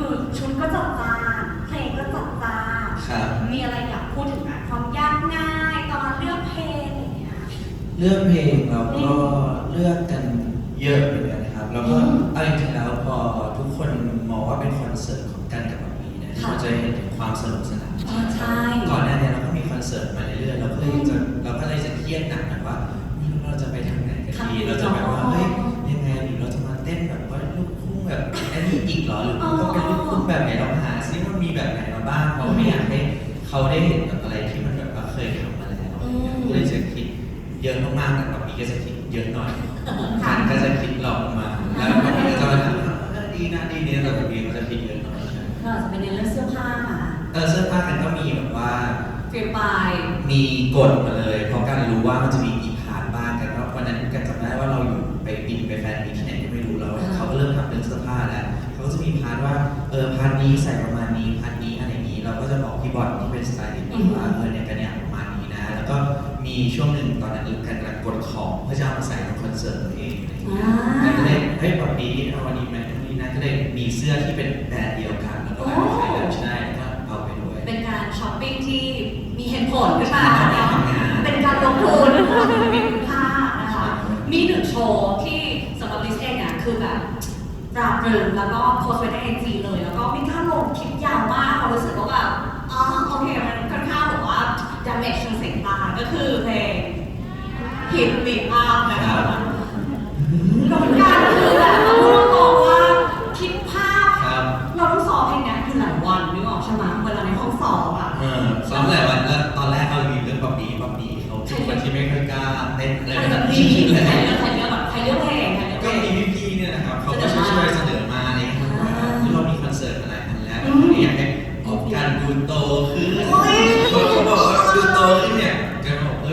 ือชุดก็จัดจ้านเพลงก็จัดจ้านครับ มีอะไรอยากพูดถึงไหมความยากง่ายตอนเลือกเพลงอย่างเงี้ย เลือกเพลงเราก็เลือกกันเยอะเหมือนกันครับ แล้วก็อืมเอาจริงๆแล้วพอทุกคนมองว่าเป็นคอนเสิร์ตของกันกับมามีเนะเราจะเห็นถึงความสนุกสนานใช่ ก่อนหน้าเนี้เราก็มีคอนเสิร์ตมาเรื่อยๆเราก็เลยจะเราก็เลยจะเครียดหนักนะว่าเฮ้เราจะไปทางไหนกันดีเราจะแบบว่าเฮ้ยยังไงหรือเราจะมาเต้นแบบว่าลูกทุ่งแบบอันนี้อีกเหรอหรือว่ง บบไหนมาบ้างเพราะว่าไม่อยากให้เขาได้เห็นแบบอะไรที่มันแบบว่าเคยทำมาแล้วอืมก็เลยจะคิดเยอะมากๆแต่บางปีก็จะคิดเยอะหน่อยคันก็จะคิดหลอกมา แล้วบางทีก็จะมาถามว่าเออดีนะดีนี้แต่บางทีก็จะคิดเยอะหน่อยเราอาจจะเป็นในเรื่องเสื้อผ้าค่ะเออเสื้อผ้ากันก็มีแบบว่าเปลี่ยนไปมีกฎมาเลย เพราะการรู้ว่ามันจะมีกี่พาร์ทบ้างกันว่าวันนั้นกันจำได้ว่าเราอยู่ไปบินไปแฟนมีที่ไหนก็ไม่รู้แล้วอ่าเขาก็เริ่มทำเรื่องเสื้อผ้าแล้วเขาก็จะมีพาร์ทว่าเออพาร์ทนี้ใส่ประมาณนี้พาร์ทนี้อะไรอย่างนี้ เราก็จะบอกพี่บอลที่เป็นสไตลิสต์ว่าเออเนี่ยกันเนี่ยประมาณนี้นะ แล้วก็มีช่วงหนึ่งตอนนั้นกันกำลังกดของเพื่อจะเอามาใส่ในคอนเสิร์ตตัวเองอะไรอย่างเงี้ยอ่าก็เลยเฮ้ยวันนี้เอาวันนี้ไหมวันนี้นะก็เลยมีเสื้อที่เป็นแบรนด์เดียวกันแล้วก็ให้ใครแบบใช่แล้วก็เอาไปด้วยเป็นการช้อปปิ้งที่มีเหตุผลขึ้นมาใช่เนาะทำงานเป็นการลงทุนมีคุณค่านะคะมีหนึ่งโชว์ที่สำหรับลิสเองเนี่ยคือแบบปราบปรื้มแล้วก็โพสต์ไว้ในไอจีเลยแล้วก็มี damage ทางสายตาก็คือเพลง Hit Me Up นะคะลงการคือแบบเราพูดตรงๆว่าคิดภาพ ครับเราต้องซ้อมเพลงเนี้ยอยู่หลายวันนึกออกใช่ไหมเวลาในห้องซ้อมอะเออซ้อมหลายวันแล้วตอนแรกเอามีเรื่องป๊อปปี้ป๊อปปี้เขาเป็นคนที่ไม่ค่อยกล้าเต้นเลยใครแบแบบบนี้นี้เลใครย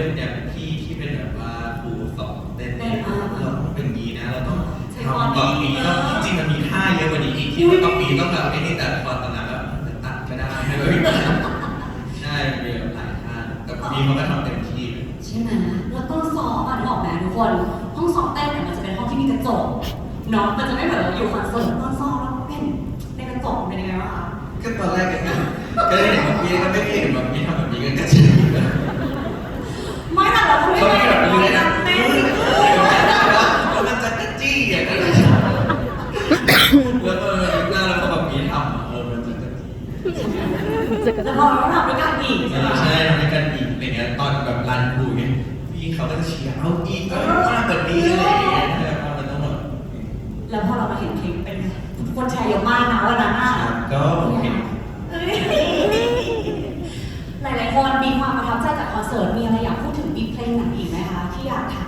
เอ้ยเนี่ยพี่ที่เป็นแบบว่าครูสอนเต้นเนี่ยเราต้องเป็นอย่างนี้นะเราต้องทำป๊อปปี้ต้องจริงๆมันมีท่าเยอะกว่านี้อีกที่ว่าป๊อปปี้ต้องแบบไอ้นี่แต่พอตอนนั้นแบบตัดก็ได้ไม่แบบใช่มีแบบหลายท่าแต่มีเขาก็ทำเต็มที่เลยใช่ไหมแล้วก็ซ้อมอะนึกออกไหมทุกคนห้องซ้อมเต้นเนี่ยมันจะเป็นห้องที่มีกระจกเนาะมันจะไม่เหมือนเราอยู่คอนเสิร์ตตอนซ้อมแล้วเป็นในกระจกเป็นยังไงวะคะก็ตอนแรกก็ก็ได้เห็นแบบพี่ก็ไม่เคยเห็นแบบพี่ทำแบบนี้กันกระชิบไม่หรอก เราก็ไม่เขาได้ไม่แบบเรานี้นะเต้นมันจะกระจี้อย่างนั้นแล้วก็หน้าแล้วก็แบบนี้ทำเออมันจะกระจี้แล้วพอเราทำด้วยกันอีกใช่ไหมใช่ทำให้กันอีกอะไรเงี้ยตอนแบบรันครูเนี่ยพี่เขาก็จะเชียร์เอาอีกเอามากกว่านี้อะไรอย่างเงี้ยเพราะมันต้องแบบแล้วพอเรามาเห็นคลิปเป็นไงทุกคนแชร์เยอะมากนะวันนั้นอะก็เห็นเอ้ยหลายๆคนมีความประทับใจจากคอนเสิร์ตมีอะไรอยากพูดถึง มีเพลงไหนอีกไหมคะที่อยากถาม